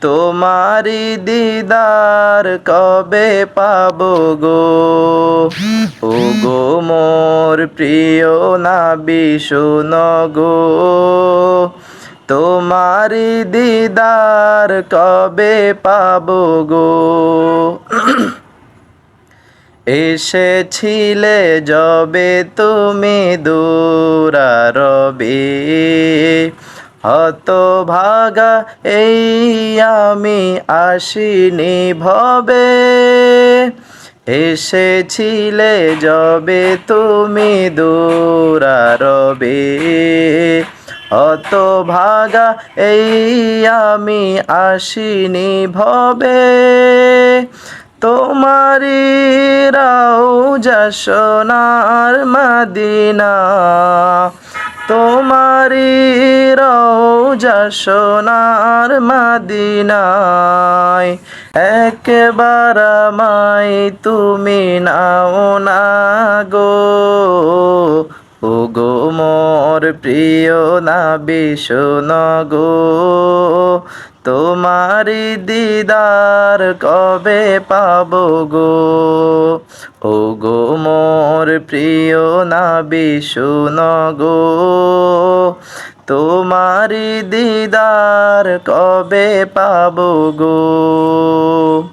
তোমারি দিদার কবে পাবো গো? ও গো মোর প্রিয় নাবি, শোন গো। তোমারি দিদার কবে পাবো গো? এসেছিলে যবে তুমি দূরারবে। হত ভাগা এই আমি আসিনি ভবে। এসেছিলে যবে তুমি দূরারবে। অত ভাগা এই আমি আসিনি ভবে। তোমারি রাও যশোনার মদিনা। তোমারি রওজা সোনার মাদিনায়, একবার আমায় তুমি নাও না গো। ও গো মোর প্রিয় না বিশোন গো তোমারি দিদার কবে পাব গো? ও গো মোর প্রিয় না বিশুন গো তোমারি দিদার কবে পাবো গো?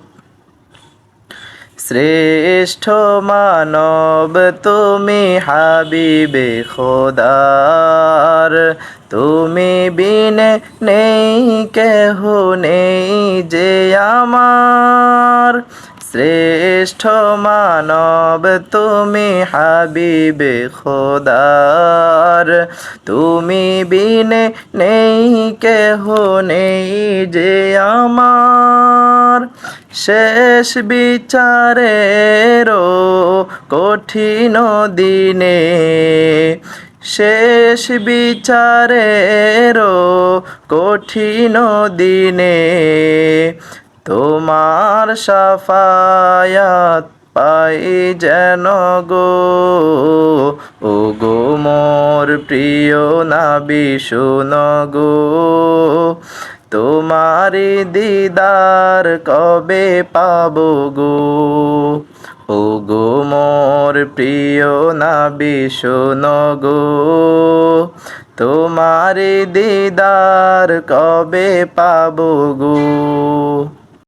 শ্রেষ্ঠ মানব তুমি হাবিবে খোদার। তুমি বিনে নেই, কেহ নেই যে আমার। শ্রেষ্ঠ মানব তুমি হাবিবে খোদার। তুমি বিনে নেই, কেহ নেই যে আমার। শেষ বিচারেরও কঠিন দিনে শেষ বিচারেরও কঠিন দিনে তোমার সাফায়াত পাই যেন গো। ও গো মোর প্রিয় নাবি, শুন গো। তোমারি দিদার কবে পাব গো? ও গো মোর প্রিয় নাবি, শুন গো। তোমারি দিদার কবে পাব গো?